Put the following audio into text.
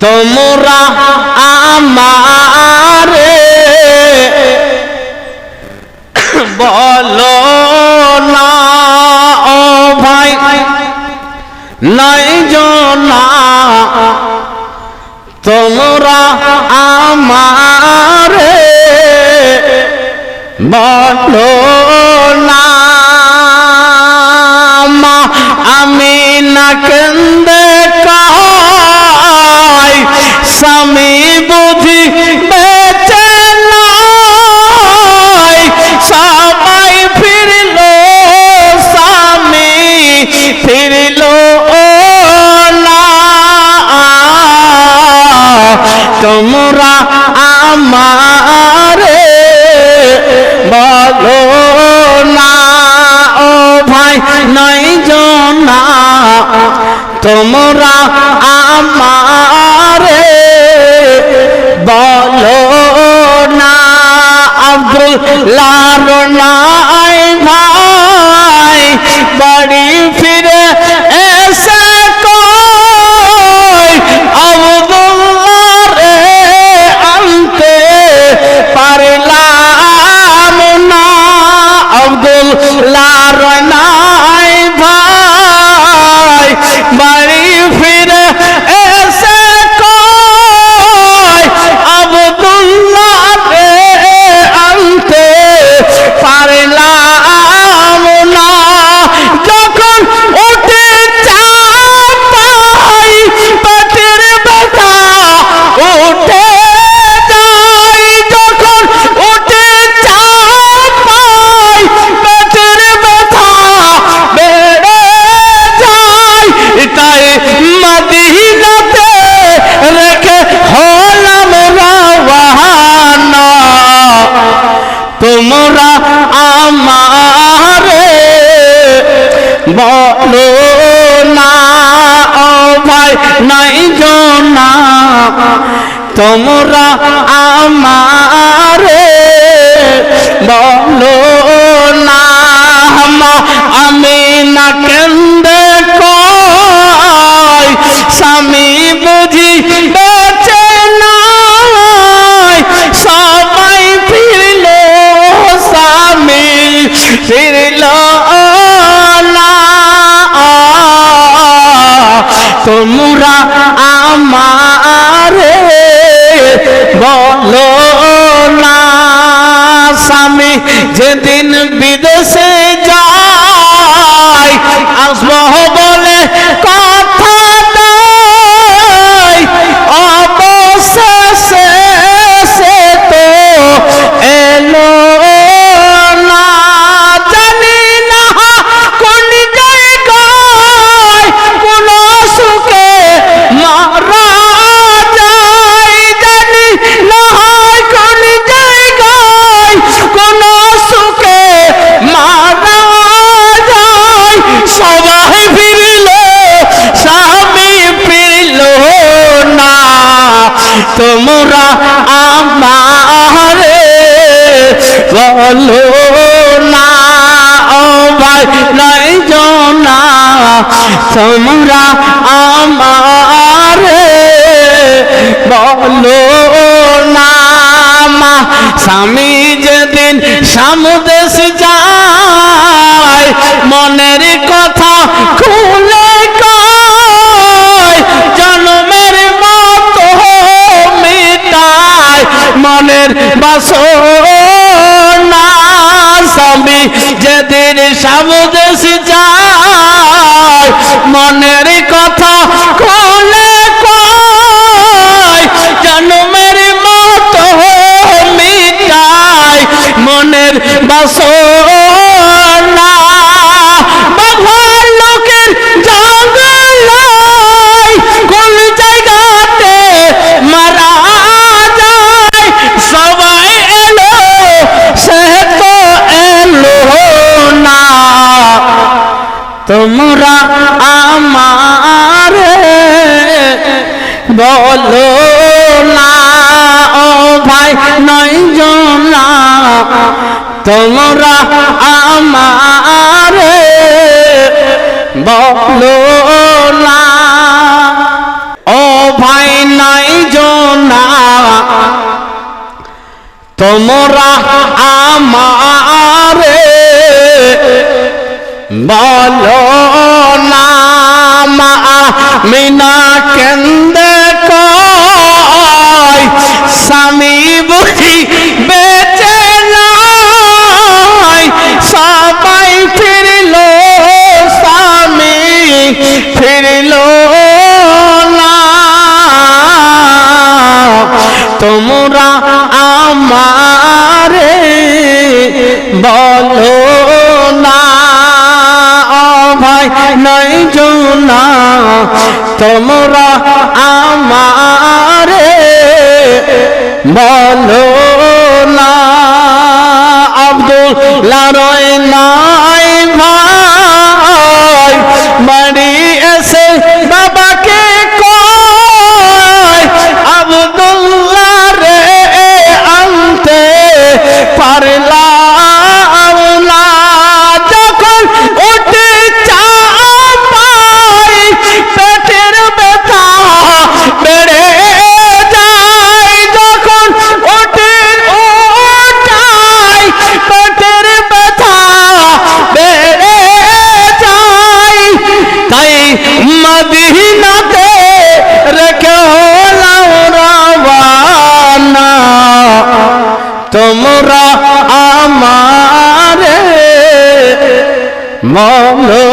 তোমরা আমারে বলো না, ও ভাই। নাই জনা তোমরা আমারে বলো না। আমি না কেন্দে কাই স্বামী বুঝি বেঁচে নাই। সবাই ফিরল, স্বামী ফিরল তোমরা আমারে বলো না। ও ভাই নাই জনা, তোমরা আব্দুল বলো না ভাই, নাই জনা। তোমরা আমারে বলো না আমি না কেন্দে কই স্বামী বুঝি বেঁচে নাই। সবাই ফিরল স্বামী ফিরল তোমরা আমারে বলো না স্বামী যেদিন বিদেশে তোমরা আমার বলো না স্বামী যেদিন সামদেশ যায়, মনের কথা খুলে জন্মের মতো মিটায় মনের বাসনা। স্বামী যেদিন সামদেশ যায় মনের কথা খুলে কয় জন্মের মতো মিটায়, মনের বাবার লোকের জায়গাতে মারা যায়? সে তো এলো না। তোমরা বলো না, ও ভাই, নয় জনা, তোমরা আমার বলো না। ও ভাই, নয় জনা, তোমরা আমার বলো না, মা মিনা বলো না ভাই নয় না তোমরা আমারে বলো Oh no.